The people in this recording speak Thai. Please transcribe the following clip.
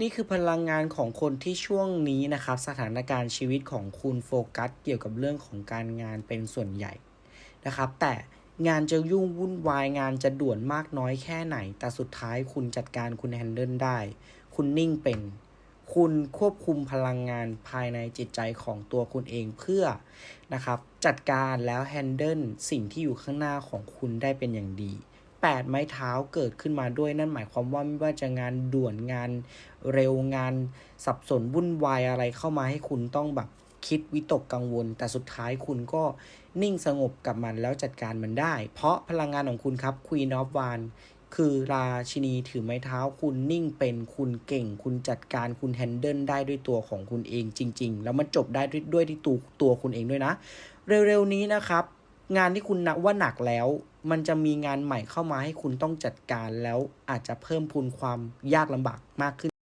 นี่คือพลังงานของคนที่ช่วงนี้นะครับ สถานการณ์ชีวิตของคุณโฟกัส เกี่ยวกับเรื่องของการงานเป็นส่วนใหญ่นะครับ แต่งานจะยุ่งวุ่นวายงานจะด่วนมากน้อยแค่ไหน แต่สุดท้ายคุณจัดการคุณแฮนเดิลได้ คุณนิ่งเป็น คุณควบคุมพลังงานภายในจิตใจของตัวคุณเองเพื่อนะครับ จัดการแล้วแฮนเดิลสิ่งที่อยู่ข้างหน้าของคุณได้เป็นอย่างดี 8 ไม้เท้าเกิดขึ้นมาด้วยนั่นหมายความว่าไม่ว่าจะงานด่วนงานเร็วงานสับสนวุ่นวายอะไรเข้ามาให้คุณต้องแบบคิดวิตกกังวล แต่สุดท้ายคุณก็นิ่งสงบกับมันแล้วจัดการมันได้ เพราะพลังงานของคุณครับ Queen of w a n คือราชินีถือไม้เท้าคุณนิ่งเป็นคุณเก่ง คุณจัดการคุณแฮนเดิลได้ด้วยตัวของคุณเองจริง ๆ แล้วมันจบได้ด้วยด้วยที่ตัวตัวคุณเองด้วยนะ เร็วๆนี้นะครับ งานที่คุณนักว่าหนักแล้ว มันจะมีงานใหม่เข้ามาให้คุณต้องจัดการแล้วอาจจะเพิ่มพูนความยากลำบากมากขึ้น